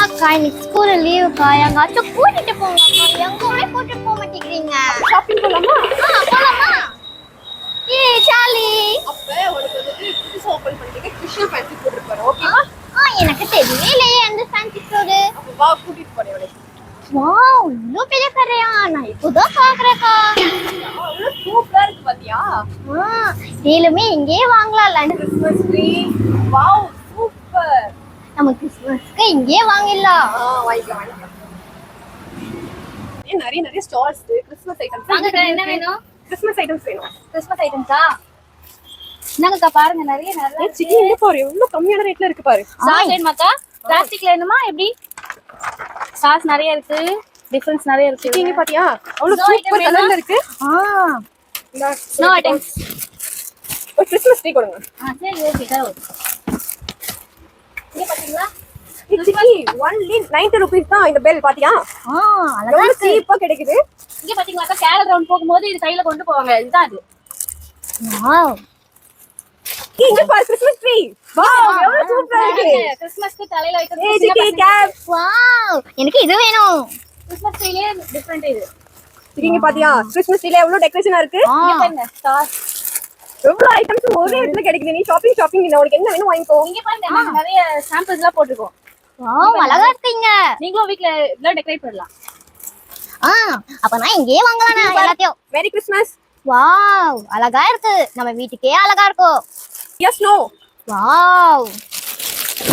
அக்கா இன்னைக்கு ஸ்கூல்ல லீவுக்கா எங்காச்சும் கூட்டிட்டு போங்க அக்கா. எங்கவுமே கூட்டிட்டு போக மாட்டேங்கிறீங்க. ஷாப்பிங் போலாமா? ஆ போலாமா? ஏ சாலி அப்ப உனக்கு புதுசா ஓபன் பண்ணிட்டு கிருஷ்ணா ஃபேன்சி போட்டு போறோம் ஆ ஓகேவா ஆ, எனக்கு தெரியவே இல்லையே அந்த ஃபேன்சி ஸ்டோரு அப்ப வா கூட்டிட்டு போறேன் உனக்கு வாவ் பெரிய கடையா? நான் இப்போதான் பாக்குறேக்கா சூப்பரா இருக்கு பாத்தியா? ஆ நீலுமே இங்கேயே வாங்கலாம் கிறிஸ்மஸ் ட்ரீ வாவ் சூப்பர். நம்ம கிறிஸ்மஸ்க்கு இங்கேயே வாங்கிடலாம். வாங்கிக்கலாம் வாங்கிக்கலாம். நிறைய நிறைய ஸ்டால்ஸ் கிறிஸ்மஸ் ஐட்டம்ஸ் என்ன வேணும்? கிறிஸ்மஸ் ஐட்டம்ஸ் வேணும். கிறிஸ்மஸ் ஐட்டம்ஸா என்னங்கக்கா பாருங்க நிறைய நிறைய ஏன் சிக்கி இங்க பாரு. எவ்வளவு கம்மியான ரேட்ல இருக்கு பாரு. சாஸ் வேணுமாக்கா? பிளாஸ்டிக்ல வேணுமா? எப்படி? சாஸ் நிறைய இருக்கு. டிஃபரன்ஸ் நிறைய இருக்கு. சிக்கி இங்க பாத்தியா? அவ்வளவு சூப்பர்? கலர்ல இருக்கு. ஆ. நோ ஐட்டம்ஸ் ஒரு கிறிஸ்மஸ் ட்ரீ கொடுங்க. ஆ சரி ஓகே சார் இங்க பாத்தீங்களா? ஏய், சிக்கி ஒன்லி நைன்டி ருபீஸ் தான் இந்த பெல் பாத்தியா? அழகா சீப்பா கிடைக்குது. இங்க பாத்தீங்களாக்கா கேரட் ரவுண்ட் போகும்போது இது கையில கொண்டு போவாங்க. இதுதான் அது. வாவ் ஏய், இங்க பாரு கிறிஸ்மஸ் ட்ரீ வாவ் எவ்வளவு சூப்பரா இருக்கு. கிறிஸ்மஸ்க்கு தலையில ஏய் வைக்கிறது சிக்கி கேப் வாவ் எனக்கு இது வேணும். கிறிஸ்மஸ் ட்ரீலயே டிஃபரெண்ட் இது. இங்க பாத்தியா கிறிஸ்மஸ் ட்ரீல எவ்வளவு டெக்கரேஷனா இருக்கு? இங்க பாருங்க ஸ்டார் எவ்வளவு ஐட்டம்ஸ் ஒரே இடத்துல கிடைக்குது. நீ ஷாப்பிங் ஷாப்பிங் உனக்கு என்ன வேணும் வாங்கிக்கோ இங்க பாருங்க நிறைய சாம்பிள்ஸ் எல்லாம் போட்டிருக்கோம். அழகா இருக்கீங்க. நீங்களும் வீட்ல இதெல்லாம் டெக்கரேட் பண்ணலாம் ஆ அப்ப நான் இங்கேயே வாங்கலாம் எல்லாத்தையும். மேரி கிறிஸ்மஸ் வாவ் அழகா இருக்கு. நம்ம வீட்டுக்கே அழகா இருக்கும். Yes no wow.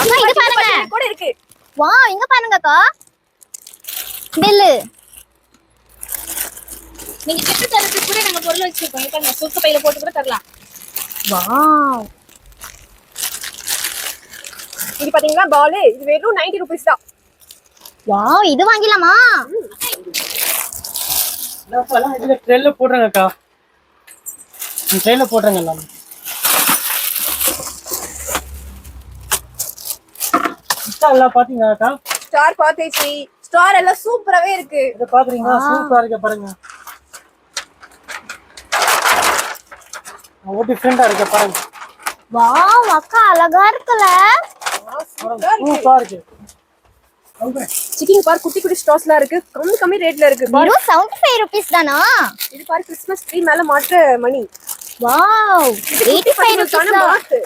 அக்கா இங்க பாருங்க. கூட இருக்கு. வாவ் இங்க பாருங்கக்கா. பில்லு. நீங்க கிட்ட தரதுக்கு கூட நாங்க பொருள் வச்சிருக்கோம். இப்ப நான் சுருக்கு பையில போட்டு கூட தரலாம். வாவ் இது பாத்தீங்களா பால் இது வெறும் 90 ருபீஸ் தான். வாவ் இது வாங்கிடலாமா? ட்ரெயில போடுறாங்கக்கா. ட்ரெயில போடுறாங்க எல்லாமே இன்ஸ்டா எல்லாம் பாத்தீங்களாக்கா? ஸ்டார் பாத்தேச்சி ஸ்டார் எல்லாம் சூப்பராவே இருக்கு. இதை பாக்குறீங்களா? சூப்பரா இருக்க பாருங்க. ஒரு டிஃப்ரெண்டா இருக்க பாருங்க. வாவ் அக்கா அழகா இருக்குல்ல? சூப்பரா இருக்கு. சிக்கிங் பார் குட்டி குட்டி ஸ்டார்ஸ்லாம் இருக்கு. கம்மி கம்மி ரேட்ல இருக்கு. பாரு வெறும் செவன்டி ஃபைவ் ருபீஸ் தானா? இது பாரு கிறிஸ்மஸ் ட்ரீ மேல மாற்ற மணி. வாவ் எயிட்டி ஃபைவ் ருபீஸ் தான் மாத்து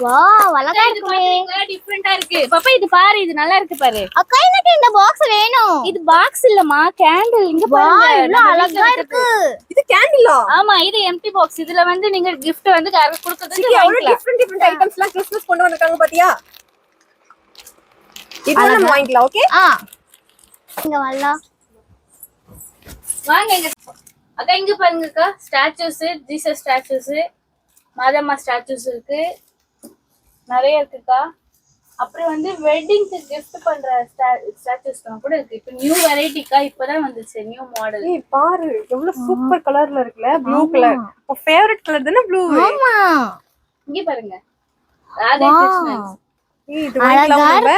வாவ் அழகா இருக்குமே. டிஃப்ரெண்டா இருக்கு பாப்பா இது பாரு இது நல்லா இருக்கு பாரு. அக்கா எனக்கு இந்த பாக்ஸ் வேணும்? இது பாக்ஸ் இல்லம்மா கேண்டில் இங்க வாவ் பாருங்க அழகா இருக்கு. கேண்டிலா? ஆமா இது எம்டி பாக்ஸ் இதுல வந்து நீங்க gift வந்து யாருக்கு கொடுக்கறதுக்கு எவ்வளவு டிஃப்ரெண்ட் டிஃப்ரெண்ட் ஐட்டம்ஸ்லாம் கிறிஸ்மஸ் கொண்டு வந்திருக்காங்க பாத்தியா? இது நம்ம வாங்கிக்கலாம் ஓகே ஆ. இங்க வரலாம் வாங்க இங்க. அக்கா இங்க பாருங்கக்கா. ஸ்டாச்சூஸ் ஜீசஸ் ஸ்டாச்சூஸ் மாதம்மா ஸ்டாச்சூஸ் இருக்கு. நிறைய இருக்குக்கா. அப்புறம் வந்து வெட்டிங்க்கு gift பண்ற ஸ்டாச்சூஸ் கூட இருக்கு. இப்போ நியூ வெரைட்டிக்கா இப்பதான் வந்துச்சு நியூ மாடல் ஏய் பாரு எவ்வளவு சூப்பர் கலர்ல இருக்குல்ல ப்ளூ கலர் உன் ஃபேவரட் கலர் தானே ப்ளூ ஆமா. இங்க பாருங்க. ராதே கிருஷ்ணன். ஏய் இது நம்ம?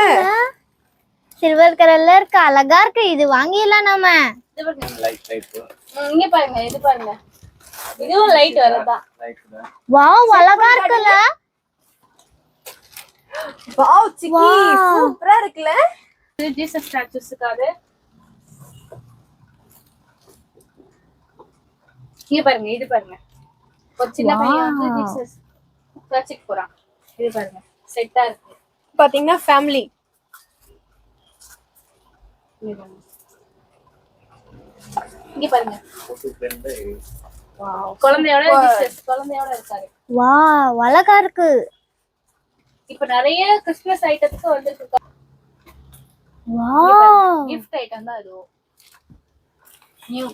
சில்வர் கலர்ல இருக்கு அழகா இருக்கு. இது வாங்கிடலாம் நம்ம. இது பாருங்க. ம், இங்க பாருங்க இது பாருங்க. இதுவும் லைட் வரதான் வாவ் அழகா இருக்குல்ல. வாவ் சிக்கி சூப்பரா இருக்குல்ல? இது ஜீசஸ் ஸ்டாச்சூஸுக்காக இங்க பாருங்க இது பாருங்க. ஒரு சின்ன பையன் வந்து ஜீசஸ் சர்ச்சுக்கு போறான் இது பாருங்க செட்டா இருக்கு. பாத்தீங்கன்னா ஃபேமிலி இங்க பாருங்க. குழந்தையோட ஜீசஸ் குழந்தையோட இருக்காரு. வாவ் அழகா இருக்கு. இப்ப நிறைய கிறிஸ்துமஸ் ஐட்டத்துக்கு வந்துருக்கு வாவ் கிஃப்ட் ஐட்டம் தான் அதுவும் நியூ